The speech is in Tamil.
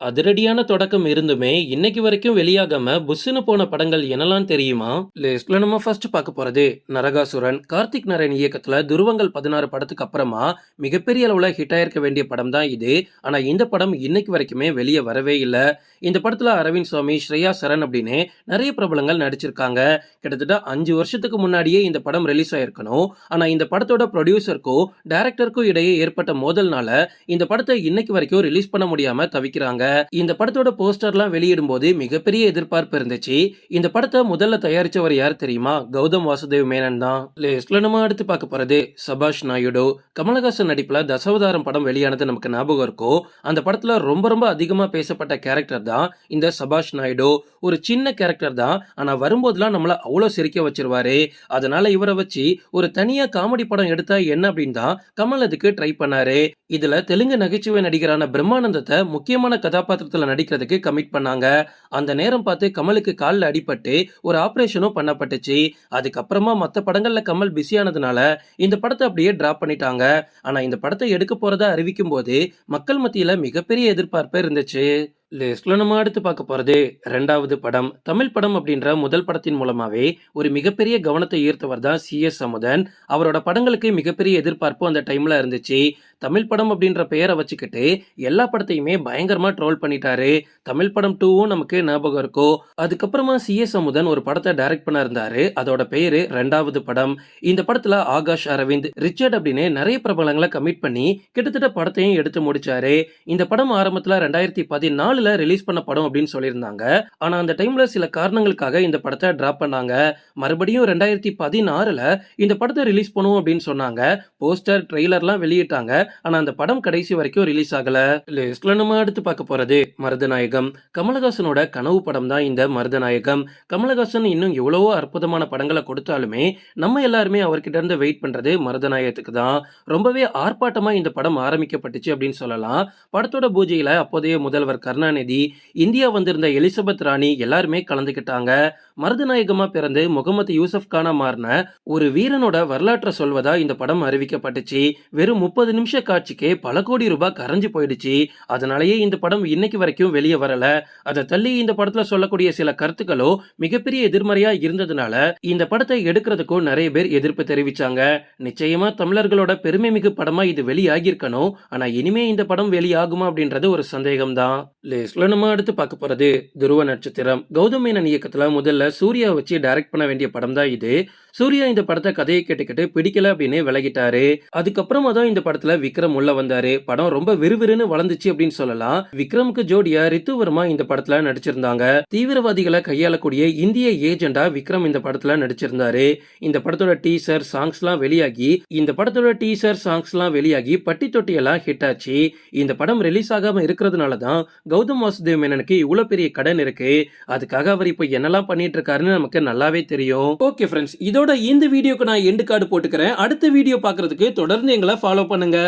அதிரடியான தொடக்கம் இருந்துமே இன்னைக்கு வரைக்கும் வெளியாகாம புஷ்ஷுன்னு போன படங்கள் என்னலாம் தெரியுமா? லிஸ்ட்ல நம்ம ஃபர்ஸ்ட் பார்க்க போறது நரகாசுரன் கார்த்திக் நாராயண் இயக்கத்துல துருவங்கள் பதினாறு படத்துக்கு அப்புறமா மிகப்பெரிய அளவுல ஹிட் ஆயிருக்க வேண்டிய படம் தான் இது. ஆனா இந்த படம் இன்னைக்கு வரைக்குமே வெளியே வரவே இல்லை. இந்த படத்துல அரவிந்த் சுவாமி ஸ்ரேயா சரண் அப்படின்னு நிறைய பிரபலங்கள் நடிச்சிருக்காங்க. கிட்டத்தட்ட அஞ்சு வருஷத்துக்கு முன்னாடியே இந்த படம் ரிலீஸ் ஆயிருக்கணும். ஆனா இந்த படத்தோட ப்ரொடியூசருக்கும் டைரக்டருக்கும் இடையே ஏற்பட்ட மோதல்னால இந்த படத்தை இன்னைக்கு வரைக்கும் ரிலீஸ் பண்ண முடியாம தவிக்கிறாங்க. இந்த படத்தோட போஸ்டர்லாம் வெளியிடும் போது மிகப்பெரிய எதிர்பார்ப்பு இருந்துச்சு. இந்த படத்தை முதல்ல தயாரிச்சவர் யார் தெரியுமா? கௌதம் வாசுதேவ் மேனன் தான். லிஸ்ட்ல நம்ம அடுத்து பார்க்க போறது சபாஷ் நாயுடு. கமலஹாசன் நடிப்புல தசவதாரம் படம் வெளியானது நமக்கு ஞாபகம் இருக்கும் அந்த படத்துல ரொம்ப ரொம்ப அதிகமா பேசப்பட்ட கேரக்டர் தான் இந்த சபாஷ் நாயுடு. ஒரு சின்ன கேரக்டர் தான். ஆனா வரும்போதெல்லாம் நம்மள அவ்வளோ சிரிக்க வச்சிருவாரு. அதனால இவரை வச்சு ஒரு தனியா காமெடி படம் எடுத்தா என்ன அப்படின்னு தான் கமல் அதுக்கு ட்ரை பண்ணாரு. இதுல தெலுங்கு நகைச்சுவை நடிகரான பிரம்மானந்தத்தை முக்கியமான கதாபாத்திரத்தில் நடிக்கிறதுக்கு கமிட் பண்ணாங்க. அந்த நேரம் பார்த்து கமலுக்கு காலில் அடிபட்டு ஒரு ஆப்ரேஷனும் பண்ணப்பட்டுச்சு. அதுக்கப்புறமா மற்ற படங்களில் கமல் பிஸியானதுனால இந்த படத்தை அப்படியே ட்ராப் பண்ணிட்டாங்க. ஆனால் இந்த படத்தை எடுக்க போகிறதா அறிவிக்கும் போது மக்கள் மத்தியில் மிகப்பெரிய எதிர்பார்ப்பு இருந்துச்சு. லிஸ்ட்ல நம்ம அடுத்து பார்க்க போகிறது ரெண்டாவது படம். தமிழ் படம் அப்படின்ற முதல் படத்தின் மூலமாகவே ஒரு மிகப்பெரிய கவனத்தை ஈர்த்தவர் தான் சி எஸ் அமுதன். அவரோட படங்களுக்கு மிகப்பெரிய எதிர்பார்ப்பு அந்த டைமில் இருந்துச்சு. தமிழ் படம் அப்படின்ற பெயரை வச்சுக்கிட்டு எல்லா படத்தையுமே பயங்கரமாக ட்ரோல் பண்ணிட்டாரு. தமிழ் படம் டூவும் நமக்கு ஞாபகம் இருக்கும் அதுக்கப்புறமா சி எஸ் அமுதன் ஒரு படத்தை டைரக்ட் பண்ண இருந்தாரு அதோட பேரு ரெண்டாவது படம். இந்த படத்தில் ஆகாஷ் அரவிந்த் ரிச்சர்ட் அப்படின்னு நிறைய பிரபலங்களை கமிட் பண்ணி கிட்டத்தட்ட படத்தையும் எடுத்து முடிச்சாரு. இந்த படம் ஆரம்பத்தில் ரெண்டாயிரத்தி பதினாலு பதினாலுல ரிலீஸ் பண்ண படம் அப்படின்னு சொல்லியிருந்தாங்க. ஆனா அந்த டைம்ல சில காரணங்களுக்காக இந்த படத்தை டிராப் பண்ணாங்க. மறுபடியும் ரெண்டாயிரத்தி பதினாறுல இந்த படத்தை ரிலீஸ் பண்ணுவோம் அப்படின்னு சொன்னாங்க. போஸ்டர் ட்ரெய்லர்லாம் வெளியிட்டாங்க. ஆனா அந்த படம் கடைசி வரைக்கும் ரிலீஸ் ஆகல. லிஸ்ட்ல நம்ம அடுத்து பார்க்க போறது மருதநாயகம். கமலஹாசனோட கனவு படம் தான் இந்த மருதநாயகம். கமலஹாசன் இன்னும் எவ்வளவோ அற்புதமான படங்களை கொடுத்தாலுமே நம்ம எல்லாருமே அவர்கிட்ட இருந்து வெயிட் பண்றது மருதநாயகத்துக்கு தான். ரொம்பவே ஆர்ப்பாட்டமா இந்த படம் ஆரம்பிக்கப்பட்டுச்சு அப்படின்னு சொல்லலாம். படத்தோட பூஜையில அப்போதைய முதல்வர் கருணாநிதி இந்தியா வந்திருந்த எலிசபெத் ராணி எல்லாருமே கலந்துக்கிட்டாங்க மருதநாயகமா பிறந்து முகமது யூசப் கானா மாறின ஒரு வீரனோட வரலாற்றை சொல்வதா இந்த படம் அறிவிக்கப்பட்டுச்சு. வெறும் முப்பது நிமிஷ காட்சிக்கே பல கோடி ரூபாய் கரைஞ்சு போயிடுச்சு. அதனாலேயே இந்த படம் இன்னைக்கு வரைக்கும் வெளியே வரல. அதை தள்ளி இந்த படத்துல சொல்லக்கூடிய சில கருத்துக்களோ மிகப்பெரிய எதிர்மறையா இருந்ததுனால இந்த படத்தை எடுக்கிறதுக்கும் நிறைய பேர் எதிர்ப்பு தெரிவிச்சாங்க. நிச்சயமா தமிழர்களோட பெருமை மிகு படமா இது வெளியாகியிருக்கணும். ஆனா இனிமே இந்த படம் வெளியாகுமா அப்படின்றது ஒரு சந்தேகம் தான் லிஸ்ட்ல நம்ம அடுத்து பார்க்க போறது துருவ நட்சத்திரம். கௌதம் மேனன் இயக்கத்துல முதல்ல சூர்யா வச்சு டைரக்ட் பண்ண வேண்டிய படம் தான் இது. சூர்யா இந்த படத்தை கதையை கேட்டுக்கிட்டு பிடிக்கல அப்படின்னு விலகிட்டாரு. அதுக்கப்புறமா தான் இந்த படத்துல விக்ரம் உள்ள வந்தாரு. படம் ரொம்ப விறுவிறுன்னு வளர்ந்துச்சு அப்படின்னு சொல்லலாம். விக்ரமுக்கு ஜோடியா ரித்து வர்மா இந்த படத்துல நடிச்சிருந்தாங்க. தீவிரவாதிகளை கையாளக்கூடிய இந்திய ஏஜெண்டா விக்ரம் இந்த படத்துல நடிச்சிருந்தாரு. இந்த படத்தோட டீசர் சாங்ஸ் எல்லாம் வெளியாகி இந்த படத்தோட டீசர் சாங்ஸ் எல்லாம் வெளியாகி பட்டி தொட்டி எல்லாம் ஹிட் ஆச்சு. இந்த படம் ரிலீஸ் ஆகாம இருக்கிறதுனால தான் கௌதம் வாசுதேவ் மேனனுக்கு இவ்வளவு பெரிய கடன் இருக்கு. அதுக்காக அவர் இப்போ என்னெல்லாம் பண்ணிட்டு இருக்காருன்னு நமக்கு நல்லாவே தெரியும். ஓகே ஃப்ரெண்ட்ஸ் இதோட இந்த வீடியோக்கு நான் எண்டு கார்டு போட்டுக்கிறேன். அடுத்த வீடியோ பார்க்கறதுக்கு தொடர்ந்து எங்களை ஃபாலோ பண்ணுங்க.